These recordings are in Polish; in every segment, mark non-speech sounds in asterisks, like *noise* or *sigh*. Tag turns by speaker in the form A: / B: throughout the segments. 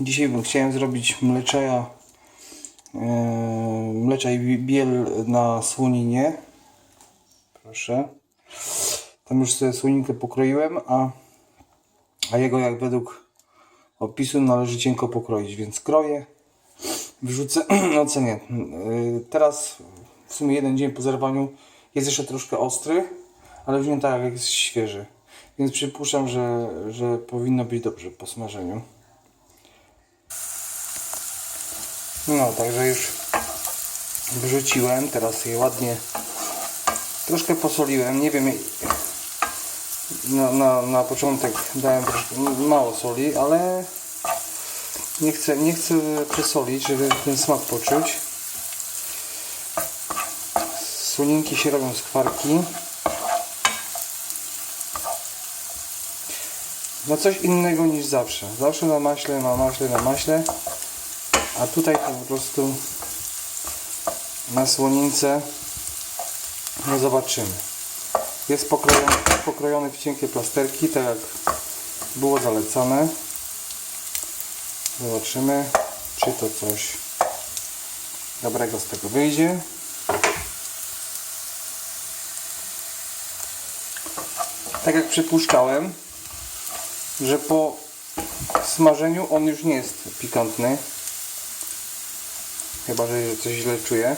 A: Dzisiaj chciałem zrobić mleczaja, e, mlecza i biel na słoninie. Proszę. Tam już sobie słoninkę pokroiłem, a, a jego jak według opisu należy cienko pokroić, więc kroję. Wrzucę, *clears throat* co nie. e, Teraz w sumie jeden dzień po zerwaniu jest jeszcze troszkę ostry, ale już nie tak jak jest świeży. Więc przypuszczam, że, że powinno być dobrze po smażeniu. No, także już wyrzuciłem. Teraz je ładnie troszkę posoliłem. Nie wiem, na, na, na początek dałem mało soli, ale nie chcę, nie chcę przesolić, żeby ten smak poczuć. Słoninki się robią z kwarki. No coś innego niż zawsze. Zawsze na maśle, na maśle, na maśle. A tutaj to po prostu na słonince no zobaczymy. Jest pokrojony, pokrojony w cienkie plasterki, tak jak było zalecane. Zobaczymy, czy to coś dobrego z tego wyjdzie. Tak jak przypuszczałem, że po smażeniu on już nie jest pikantny. Chyba, że coś źle czuję.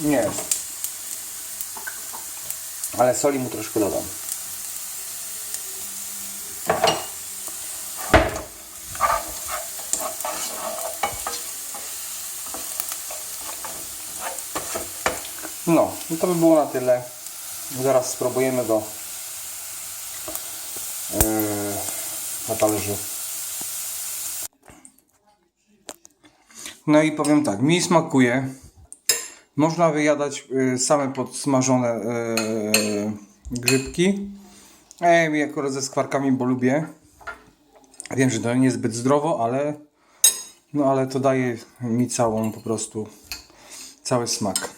A: Nie. Ale soli mu troszkę dodam. No, i to by było na tyle. Zaraz spróbujemy go yy, na talerzu. No i powiem tak, mi smakuje. Można wyjadać y, same podsmażone y, grzybki. Ja je akurat ze skwarkami, bo lubię. Wiem, że to nie jest zbyt zdrowo, ale no ale to daje mi całą po prostu cały smak.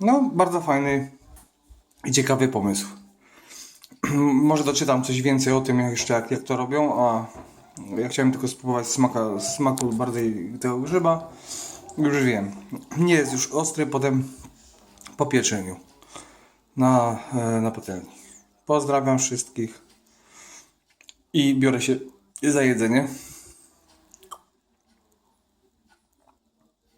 A: No, bardzo fajny i ciekawy pomysł. *clears throat* Może doczytam coś więcej o tym, jak jeszcze jak, jak to robią, a ja chciałem tylko spróbować smaka, smaku bardziej tego grzyba. Już wiem. Nie jest już ostry, potem po pieczeniu na, e, na patelni. Pozdrawiam wszystkich i biorę się za jedzenie.